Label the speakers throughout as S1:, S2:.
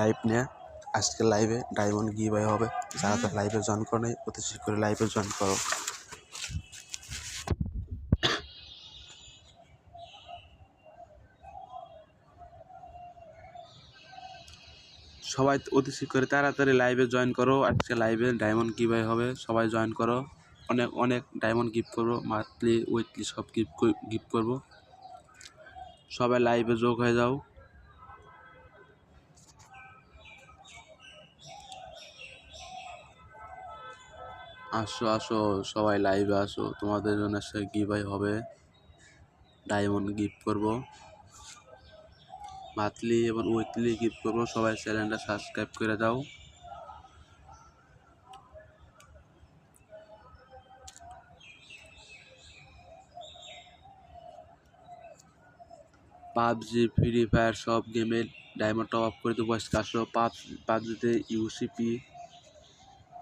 S1: Live নিয়ে আজকে লাইভে ডায়মন্ড গিভাই হবে। যারা তো লাইভে জয়েন করো নাই, অতি শীঘ্রই লাইভে জয়েন করো। সবাই অতি শীঘ্রই তাড়াতাড়ি লাইভে জয়েন করো। আজকে লাইভে ডায়মন্ড গিভাই হবে। সবাই জয়েন করো। অনেক অনেক ডায়মন্ড গিফট করব। মান্থলি উইকলি সব গিফট গিফট করব। সবাই লাইভে যোগ হয়ে যাও। আসো আসো, সবাই লাইভে আসো। তোমাদের জন্য সে গিভাই হবে। ডায়মন্ড গিফট করব। মান্থলি এবং উইকলি গিফট করব। সবাই চ্যানেলটা সাবস্ক্রাইব করে দাও। পাবজি ফ্রি ফায়ার সব গেমে ডায়মন্ড টপ আপ করে দেবো। আসো পাব পাবজিতে ইউসিপি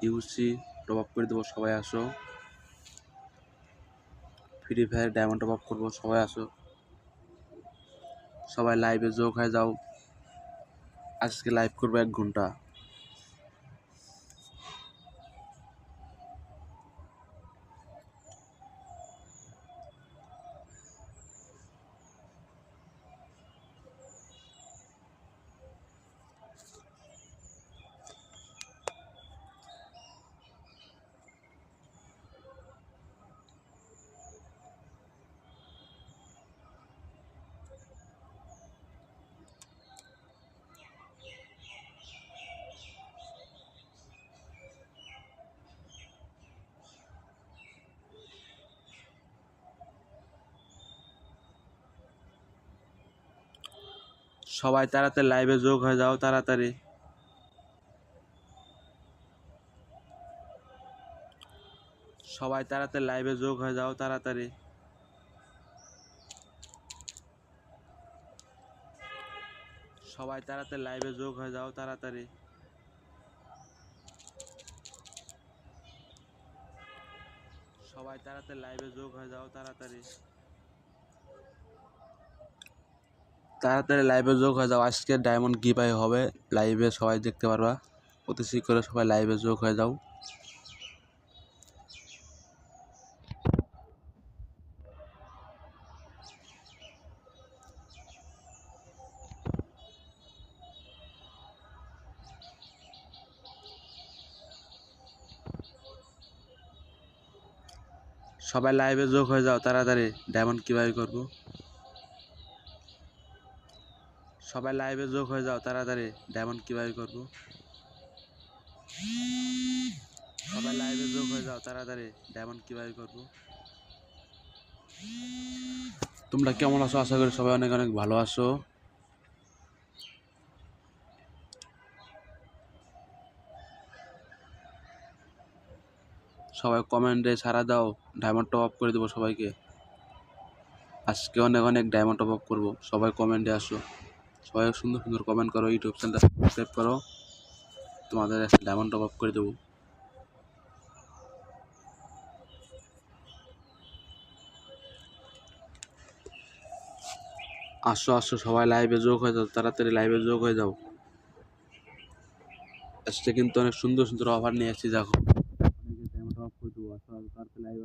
S1: ইউসি টপ আপ করে দেবো, সবাই আসো। Free Fire diamond top up করব, সবাই আসো। সবাই লাইভে যোগ হয়ে যাও। আজকে লাইভ করব এক ঘণ্টা। সবাই তাড়াতাড়ি লাইভে যোগ হয়ে যাও, তাড়াতাড়ি। সবাই তাড়াতাড়ি লাইভে যোগ হয়ে যাও, তাড়াতাড়ি। সবাই তাড়াতাড়ি লাইভে যোগ হয়ে যাও, তাড়াতাড়ি। সবাই তাড়াতাড়ি লাইভে যোগ হয়ে যাও, তাড়াতাড়ি। তাড়াতাড়ি লাইভে যোগ হয়ে যাও। আজকে ডায়মন্ড গিভাই হবে। লাইভে সবাই দেখতে পারবা। অতি শীঘ্র সবাই লাইভে যোগ হয়ে যাও। সবাই লাইভে যোগ হয়ে যাও। তাড়াতাড়ি ডায়মন্ড কীভাবে করব। সবাই লাইভে যোগ হয়ে যাও, তাড়াতাড়ি। ডায়মন্ড কীভাবে করব? সবাই লাইভে যোগ হয়ে যাও, তাড়াতাড়ি। ডায়মন্ড কীভাবে করব? তোমরা কেমন আছো? আশা করি সবাই অনেক অনেক ভালো আছো। সবাই কমেন্টে সারা দাও ডায়মন্ড টপ আপ করে দেবো সবাইকে। আজকে অনেক অনেক ডায়মন্ড টপ আপ করব, সবাই কমেন্টে আসো। সবাই সুন্দর সুন্দর কমেন্ট করো ইউটিউব চ্যানেলটা সাবস্ক্রাইব করো। তোমাদের একটা ডায়মন্ড টপ আপ করে দেবো। আসো আসো, সবাই লাইভে যোগ হয়ে যাও, তাড়াতাড়ি লাইভে যোগ হয়ে যাও। আজকে কিন্তু অনেক সুন্দর সুন্দর অফার নিয়ে এসেছি দেখো। অনেকে ডায়মন্ড টপ আপ করে দেবো আসো আসো তাড়াতাড়ি লাইভে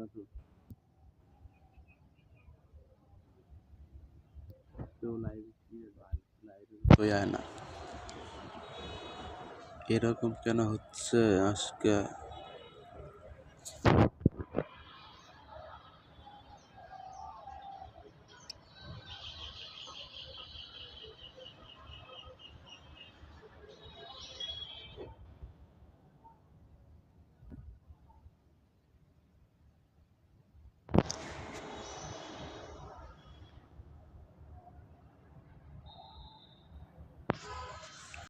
S1: যায় না। এরকম কেন হচ্ছে আজকে?